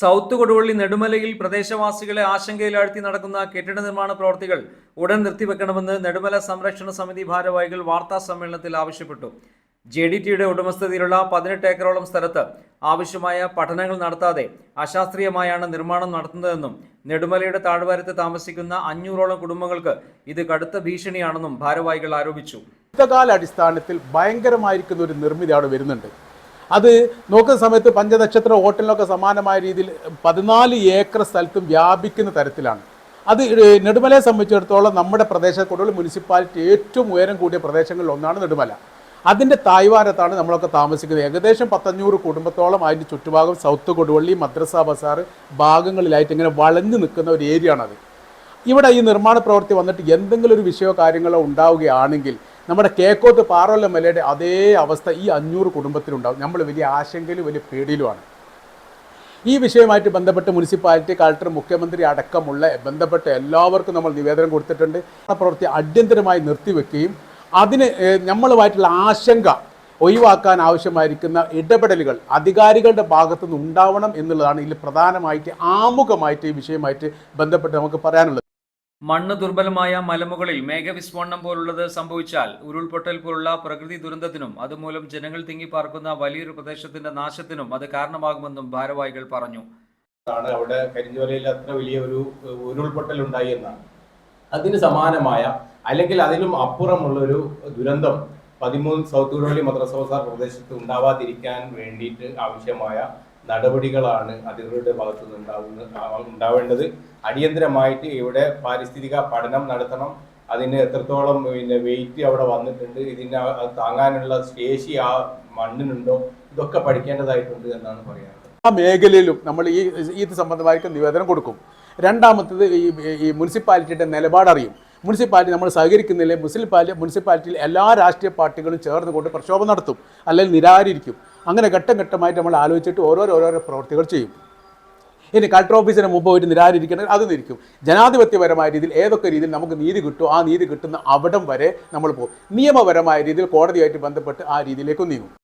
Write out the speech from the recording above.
South Koduvally നെടുമലയിൽ പ്രദേശവാസികളെ ആശങ്കയിലാഴ്ത്തി നടക്കുന്ന കെട്ടിട നിർമ്മാണ പ്രവർത്തികൾ ഉടൻ നിർത്തിവെക്കണമെന്ന് നെടുമല സംരക്ഷണ സമിതി ഭാരവാഹികൾ വാർത്താ സമ്മേളനത്തിൽ ആവശ്യപ്പെട്ടു. ജെ ഡി ടിയുടെ ഉടമസ്ഥതയിലുള്ള പതിനെട്ട് ഏക്കറോളം സ്ഥലത്ത് ആവശ്യമായ പഠനങ്ങൾ നടത്താതെ അശാസ്ത്രീയമായാണ് നിർമ്മാണം നടത്തുന്നതെന്നും നെടുമലയുടെ താഴ്വാരത്ത് താമസിക്കുന്ന അഞ്ഞൂറോളം കുടുംബങ്ങൾക്ക് ഇത് കടുത്ത ഭീഷണിയാണെന്നും ഭാരവാഹികൾ ആരോപിച്ചു. യുദ്ധകാല അടിസ്ഥാനത്തിൽ ഭയങ്കരമായിരിക്കുന്ന ഒരു നിർമ്മിതി അവിടെ വരുന്നുണ്ട്. അത് നോക്കുന്ന സമയത്ത് പഞ്ചനക്ഷത്ര ഹോട്ടലിനൊക്കെ സമാനമായ രീതിയിൽ പതിനാല് ഏക്കർ സ്ഥലത്തും വ്യാപിക്കുന്ന തരത്തിലാണ്. അത് നെടുമലയെ സംബന്ധിച്ചിടത്തോളം നമ്മുടെ പ്രദേശം കൊടുവള്ളി മുനിസിപ്പാലിറ്റി ഏറ്റവും ഉയരം കൂടിയ പ്രദേശങ്ങളിൽ ഒന്നാണ് നെടുമല. അതിന്റെ തായ്വാരത്താണ് നമ്മളൊക്കെ താമസിക്കുന്നത്. ഏകദേശം പത്തഞ്ഞൂറ് കുടുംബത്തോളം അതിന്റെ ചുറ്റുഭാഗം സൗത്ത് കൊടുവള്ളി മദ്രസ ബസാർ ഭാഗങ്ങളിലായിട്ട് ഇങ്ങനെ വളഞ്ഞു നിൽക്കുന്ന ഒരു ഏരിയ ആണത് ഇവിടെ ഈ നിർമ്മാണ പ്രവൃത്തി വന്നിട്ട് എന്തെങ്കിലും ഒരു വിഷയമോ കാര്യങ്ങളോ ഉണ്ടാവുകയാണെങ്കിൽ നമ്മുടെ കേക്കോത്ത് പാറോല്ല മലയുടെ അതേ അവസ്ഥ ഈ അഞ്ഞൂറ് കുടുംബത്തിലുണ്ടാവും. നമ്മൾ വലിയ ആശങ്കയിലും വലിയ പേടിയിലുമാണ്. ഈ വിഷയവുമായിട്ട് ബന്ധപ്പെട്ട് മുനിസിപ്പാലിറ്റി കളക്ടർ മുഖ്യമന്ത്രി അടക്കമുള്ള ബന്ധപ്പെട്ട എല്ലാവർക്കും നമ്മൾ നിവേദനം കൊടുത്തിട്ടുണ്ട്. ആ പ്രവൃത്തി അടിയന്തരമായി നിർത്തിവെക്കുകയും അതിന് നമ്മളുമായിട്ടുള്ള ആശങ്ക ഒഴിവാക്കാൻ ആവശ്യമായിരിക്കുന്ന ഇടപെടലുകൾ അധികാരികളുടെ ഭാഗത്തുനിന്ന് ഉണ്ടാവണം എന്നുള്ളതാണ് ഇതിൽ പ്രധാനമായിട്ട് ആമുഖമായിട്ട് ഈ വിഷയമായിട്ട് ബന്ധപ്പെട്ട് നമുക്ക് പറയാനുള്ളത്. മണ്ണ് ദുർബലമായ മലമുകളിൽ മേഘവിസ്ഫോടനം പോലുള്ളത് സംഭവിച്ചാൽ ഉരുൾപൊട്ടൽ പോലുള്ള പ്രകൃതി ദുരന്തത്തിനും അതുമൂലം ജനങ്ങൾ തിങ്ങിപ്പാർക്കുന്ന വലിയൊരു പ്രദേശത്തിന്റെ നാശത്തിനും അത് കാരണമാകുമെന്നും ഭാരവാഹികൾ പറഞ്ഞു. ആണ് അവിടെ കരിഞ്ചോലയിൽ അത്ര വലിയ ഒരു ഉരുൾപൊട്ടൽ ഉണ്ടായി എന്നാണ്. അതിന് സമാനമായ അല്ലെങ്കിൽ അതിലും അപ്പുറമുള്ള ഒരു ദുരന്തം പതിമൂന്ന് സൗത്ത് കുരോളി മദ്രസോസാർ പ്രദേശത്ത് ഉണ്ടാവാതിരിക്കാൻ വേണ്ടിയിട്ട് ആവശ്യമായ നടപടികളാണ് അധികൃതരുടെ ഭാഗത്തു നിന്ന് ഉണ്ടാവുന്ന ഉണ്ടാവേണ്ടത്. അടിയന്തരമായിട്ട് ഇവിടെ പാരിസ്ഥിതിക പഠനം നടത്തണം. അതിന് എത്രത്തോളം പിന്നെ വെയിറ്റ് അവിടെ വന്നിട്ടുണ്ട് ഇതിന് താങ്ങാനുള്ള ശേഷി ആ മണ്ണിനുണ്ടോ ഇതൊക്കെ പഠിക്കേണ്ടതായിട്ടുണ്ട് എന്നാണ് പറയാനുള്ളത്. ആ മേഖലയിലും നമ്മൾ ഈ ഇത് സംബന്ധമായിട്ട് നിവേദനം കൊടുക്കും. രണ്ടാമത്തത് ഈ ഈ മുനിസിപ്പാലിറ്റിയുടെ നിലപാട് അറിയും മുനിസിപ്പാലിറ്റി നമ്മൾ സഹകരിക്കുന്നില്ലേ? മുനിസിപ്പാലിറ്റി മുനിസിപ്പാലിറ്റിയിൽ എല്ലാ രാഷ്ട്രീയ പാർട്ടികളും ചേർന്നുകൊണ്ട് പ്രക്ഷോഭം നടത്തും. അല്ലെങ്കിൽ നിരാകരിക്കും. അങ്ങനെ ഘട്ടം ഘട്ടമായിട്ട് നമ്മൾ ആലോചിച്ചിട്ട് ഓരോരോ ഓരോരോ പ്രവർത്തികൾ ചെയ്യും. ഇനി കളക്ടർ ഓഫീസിന് മുമ്പ് പോയിട്ട് നിരാകരിക്കണമെങ്കിൽ അത് നിരിക്കും. ജനാധിപത്യപരമായ രീതിയിൽ ഏതൊക്കെ രീതിയിൽ നമുക്ക് നീതി കിട്ടും ആ നീതി കിട്ടുന്ന അവിടം വരെ നമ്മൾ പോകും. നിയമപരമായ രീതിയിൽ കോടതിയായിട്ട് ബന്ധപ്പെട്ട് ആ രീതിയിലേക്ക് നീങ്ങും.